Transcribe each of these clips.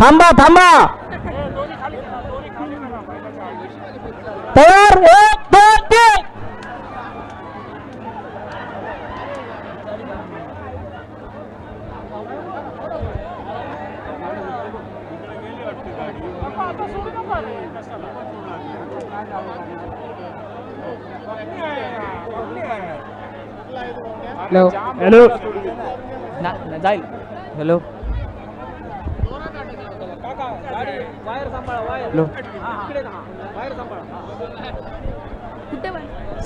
थांबा थांबा तयार एक दोन तीन हॅलो हॅलो जाईल हॅलो हॅलो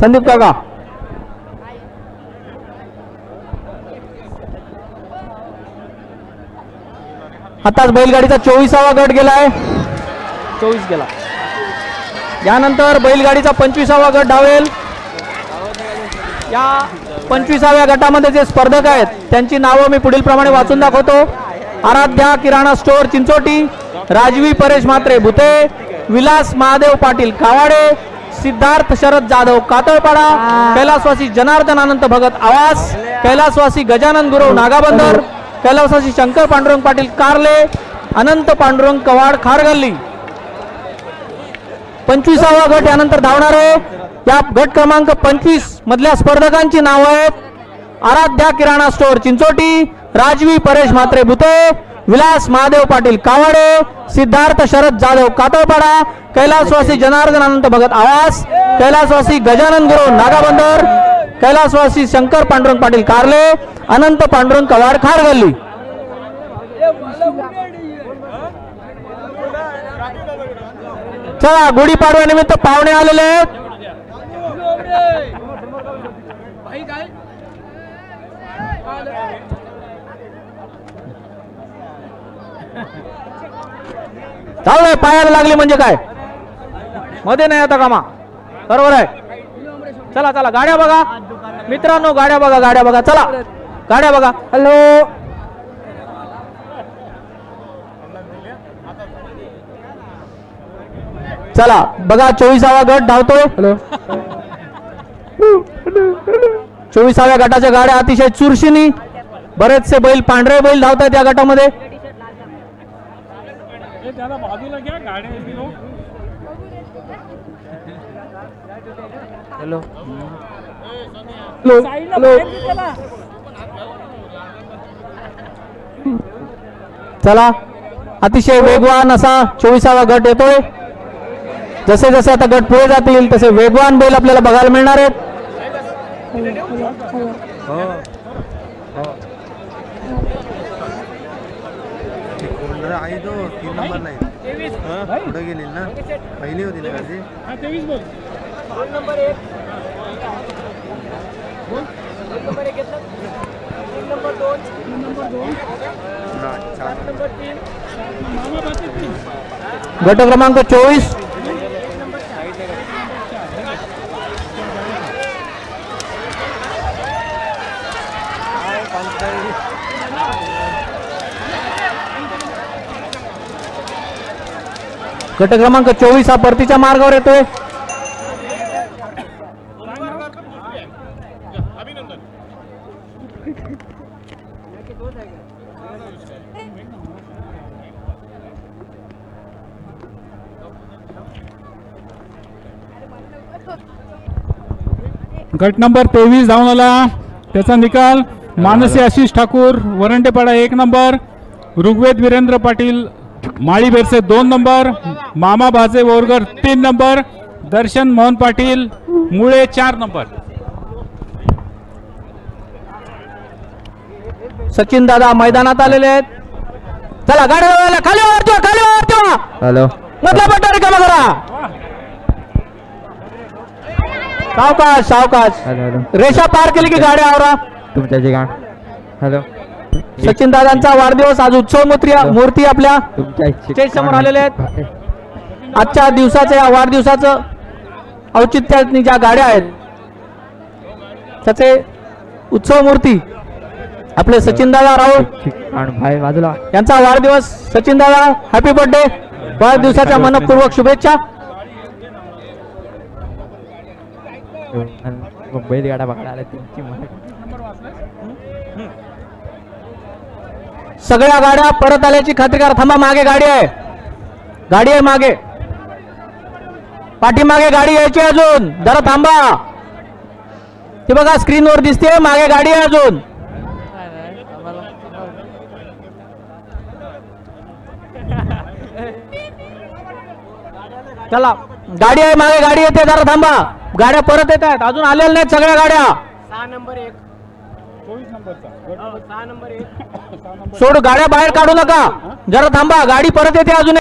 संदीप काका. आताच बैलगाडीचा चोवीसावा गट गेलाय. चोवीस गेला. यानंतर बैलगाडीचा पंचवीसावा गट धावेल. या पंचवीसाव्या गटामध्ये जे स्पर्धक आहेत त्यांची नावं मी पुढील प्रमाणे वाचून दाखवतो. आराध्या किराणा स्टोअर चिंचोटी. राजवी परेश म्हात्रे भुते विलास महादेव पाटील कावाडे सिद्धार्थ शरद जाधव कातळपाडा कैलासवासी जनार्दन अनंत भगत आवास कैलासवासी गजानन गुरव नागाबंदर कैलासवासी शंकर पांडुरंग पाटील कारले अनंत पांडुरंग कवाड खारगल्ली. पंचवीसावा गट यानंतर धावणार आहे. या गट क्रमांक पंचवीस मधल्या स्पर्धकांची नावं आहेत. आराध्या किराणा स्टोअर चिंचोटी राजवी परेश म्हात्रे भुते विलास महादेव पाटील कावाडे सिद्धार्थ शरद जाधव कातळपाडा कैलासवासी जनार्दन अनंत भगत आवास कैलासवासी गजानन गुरु नागाबंदर कैलासवासी शंकर पांडुरंग पाटील कारले अनंत पांडुरंग कवाड खारगल्ली. चला गुढीपाडव्यानिमित्त पाहुणे आलेले आहेत. चालू पायाला लागली म्हणजे काय? मध्ये नाही आता कामा. बरोबर आहे. चला चला गाड्या बघा. मित्रांनो गाड्या बघा गाड्या बघा. चला. गाड्या बघा. हॅलो. चला बघा चोवीसावा गट धावतोय. हॅलो. चोवीसाव्या गटाच्या गाड्या अतिशय चुरशीनी. बरेचसे बैल पांढरे बैल धावतात या गटामध्ये. त्याला बाजूला घ्या गाड्या हो. हॅलो. हॅलो. चला. अतिशय वेगवान असा चोवीसावा गट येतोय. जसे जसे आता गट पुढे जातील तसे वेगवान बैल आपल्याला बघायला मिळणार आहेत. तो तीन नंबरला आहे पुढे गेली ना पहिली होती ना गाडी हा नाही. गट क्रमांक चोवीस गट क्रमांक चोवीस हा परतीच्या मार्गावर येतोय. गट नंबर तेवीस धावून आला. त्याचा निकाल मानसी आशिष ठाकूर वरंडेपाडा एक नंबर ऋग्वेद वीरेंद्र पाटील माळी बेरसे दोन नंबर मामा भाजे बोरगर तीन नंबर दर्शन मोहन पाटील मुळे चार नंबर. सचिन दादा मैदानात आलेले आहेत. चला गाड्या लावायला. खाली वरती खाली वरती. हॅलो. मधला पट्टा रिकामा करा सावकाश सावकाश. Hello hello. रेषा पार केली की गाड्या आवरा. तुमच्या जे गाण हॅलो. सचिन दादांचा वाढदिवस आज उत्सव मूर्ती मूर्ती आपल्या स्टेज समोर आलेले आहेत. आजच्या दिवसाच्या या वाढदिवसाचं औचित्याने ज्या गाड्या आहेत त्याचे उत्सव मूर्ती आपले सचिन दादा भाई बाजूला. यांचा वाढदिवस. सचिन दादा हॅपी बर्थडे वाढदिवसाच्या मनपूर्वक शुभेच्छा. बैलगाडा बघायला आल्या तुमची मराठी सगळ्या गाड्या परत आल्याची खात्री करा. थांबा मागे गाडी आहे. गाडी आहे मागे. पाठीमागे गाडी यायची अजून. जरा थांबा. ते बघा स्क्रीनवर दिसते. मागे गाडी आहे अजून. चला. गाडी आहे मागे गाडी येते. जरा थांबा. गाड्या परत येत आहेत. अजून आलेल्या नाहीत सगळ्या गाड्या. सोड गाड्या बाहेर काढू नका. जरा थांबा गाडी परत येते अजून.